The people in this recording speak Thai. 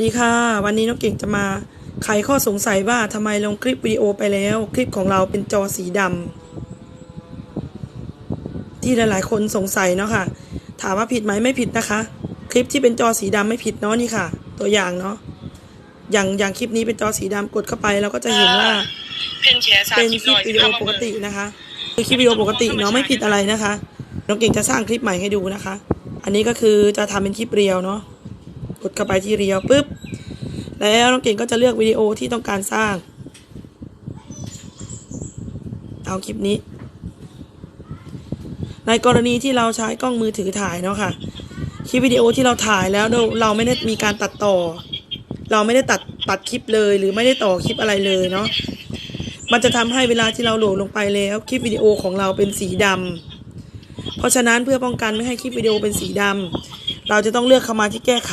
สวัสดีค่ะวันนี้น้องเก่งจะมาไขข้อสงสัยว่าทำไมลงคลิปวิดีโอไปแล้ว คลิปของเราเป็นจอสีดำที่หลายๆ คนสงสัยเนาะค่ะ ถามว่าผิดไหมไม่ผิดนะคะ คลิปที่เป็นจอสีดำไม่ผิดเนาะนี่ค่ะ ตัวอย่างเนาะอย่างอย่างคลิปนี้เป็นจอสีดำกดเข้าไปเราก็จะเห็นว่าเพนแชร์สามเป็นสิบคลิปร้อยวิดีโอปกตินะคะคือคลิปวิดีโอปกติเนาะไม่ผิดอะไรนะคะน้องเก่งจะสร้างคลิปใหม่ให้ดูนะคะ อันนี้ก็คือจะทำเป็นคลิปเรียวเนาะ กดเข้าไปที่เรียวปุ๊บ แล้วน้องเก่งก็จะเลือกวิดีโอที่ต้องการสร้าง เอาคลิปนี้ ในกรณีที่เราใช้กล้องมือถือถ่ายเนาะค่ะ คลิปวิดีโอที่เราถ่ายแล้วเราเราไม่ได้มีการตัดต่อ เราไม่ได้ตัดตัดคลิปเลย หรือไม่ได้ต่อคลิปอะไรเลยเนาะ มันจะทำให้เวลาที่เราโหลดลงไปแล้วคลิปวิดีโอของเราเป็นสีดำเพราะฉะนั้นเพื่อป้องกันไม่ให้คลิปวิดีโอเป็นสีดำ เราจะต้องเลือกเข้ามาที่แก้ไข